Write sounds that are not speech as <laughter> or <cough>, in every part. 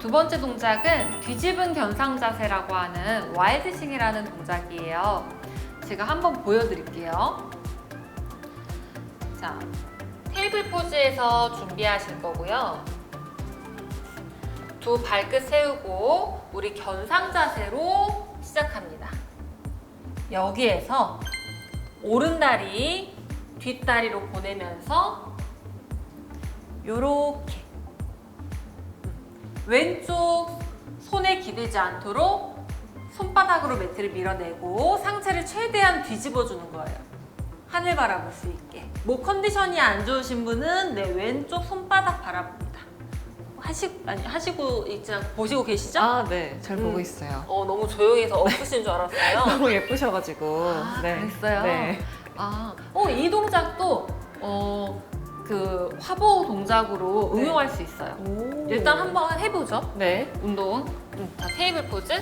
두 번째 동작은 뒤집은 견상 자세라고 하는 와일드싱이라는 동작이에요. 제가 한번 보여드릴게요. 자, 테이블 포즈에서 준비하실 거고요. 두 발끝 세우고 우리 견상 자세로 시작합니다. 여기에서 오른다리 뒷다리로 보내면서 요렇게 왼쪽 손에 기대지 않도록 손바닥으로 매트를 밀어내고 상체를 최대한 뒤집어 주는 거예요. 하늘 바라볼 수 있게. 목 컨디션이 안 좋으신 분은 내 왼쪽 손바닥 바라봅니다. 하시 아니 하시고 있지 않고 보시고 계시죠? 아, 네. 잘 보고 음. 있어요. 어 너무 조용해서 엎으신 줄 알았어요. <laughs> 너무 예쁘셔가지고. 아, 네. 그랬어요? 네. 아, 어, 이 동작도 어, 그 화보 동작으로 네. 응용할 수 있어요. 오. 일단 한번 해보죠. 네. 운동. 음, 자, 테이블 포즈.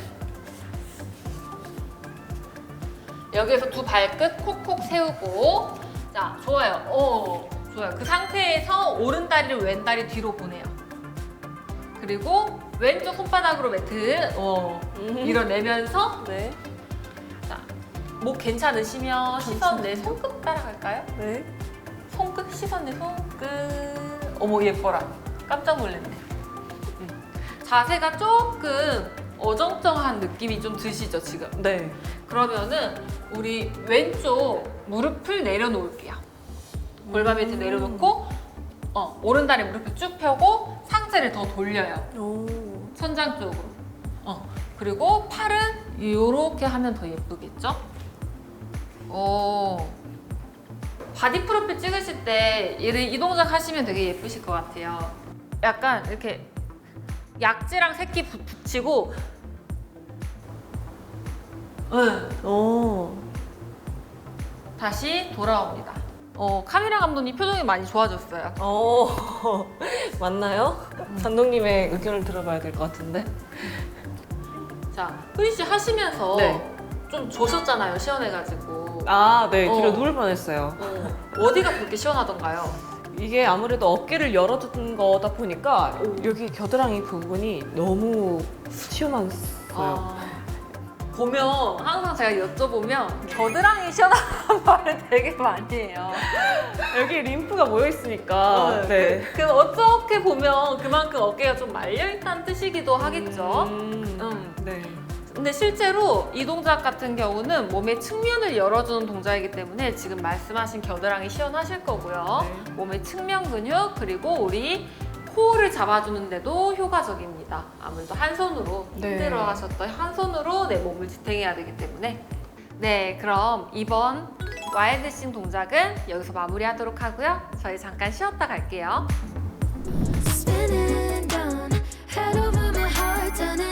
여기에서 두 발끝 콕콕 세우고. 자, 좋아요. 어, 좋아요. 그 상태에서 오른 다리를 왼 다리 뒤로 보내요. 그리고 왼쪽 손바닥으로 매트 어, 밀어내면서 네. 자, 목 괜찮으시면 시선 내 손끝 따라갈까요? 네. 손끝 시선 내 손끝 어머 예뻐라 깜짝 놀랐네 음. 자세가 조금 어정쩡한 느낌이 좀 드시죠 지금 네. 그러면은 우리 왼쪽 무릎을 내려놓을게요 골반 밑에 내려놓고 어, 오른다리 무릎을 쭉 펴고 상체를 더 돌려요 오. 천장 쪽으로 어, 그리고 팔은 이렇게 하면 더 예쁘겠죠? 오. 바디 프로필 찍으실 때 얘를 이 동작 하시면 되게 예쁘실 것 같아요. 약간 이렇게 약지랑 새끼 붙- 붙이고 응. 오. 다시 돌아옵니다. 어, 카메라 감독님 표정이 많이 좋아졌어요. 오. <laughs> 맞나요? 감독님의 의견을 들어봐야 될 것 같은데. 자, 흐리 씨 하시면서 네. 좀 조셨잖아요, 시원해가지고. 아, 네. 뒤로 어. 누울 뻔했어요. 어, 어디가 그렇게 시원하던가요? 이게 아무래도 어깨를 열어둔 거다 보니까 여기 겨드랑이 부분이 너무 시원했어요. 아, 보면 항상 제가 여쭤보면 겨드랑이 시원하다는 <laughs> 말을 되게 많이 해요. 여기 림프가 모여 있으니까. 네. 그, 그 어떻게 보면 그만큼 어깨가 좀 말려 있다는 뜻이기도 하겠죠. 음, 음. 네. 근데 실제로 이 동작 같은 경우는 몸의 측면을 열어주는 동작이기 때문에 지금 말씀하신 겨드랑이 시원하실 거고요. 네. 몸의 측면 근육 그리고 우리 코어를 잡아주는데도 효과적입니다. 아무래도 한 손으로 네. 힘들어 하셨던 한 손으로 내 몸을 지탱해야 되기 때문에 네 그럼 이번 와일드싱 동작은 여기서 마무리하도록 하고요. 저희 잠깐 쉬었다 갈게요. Spinning down, head over my heart, turning inside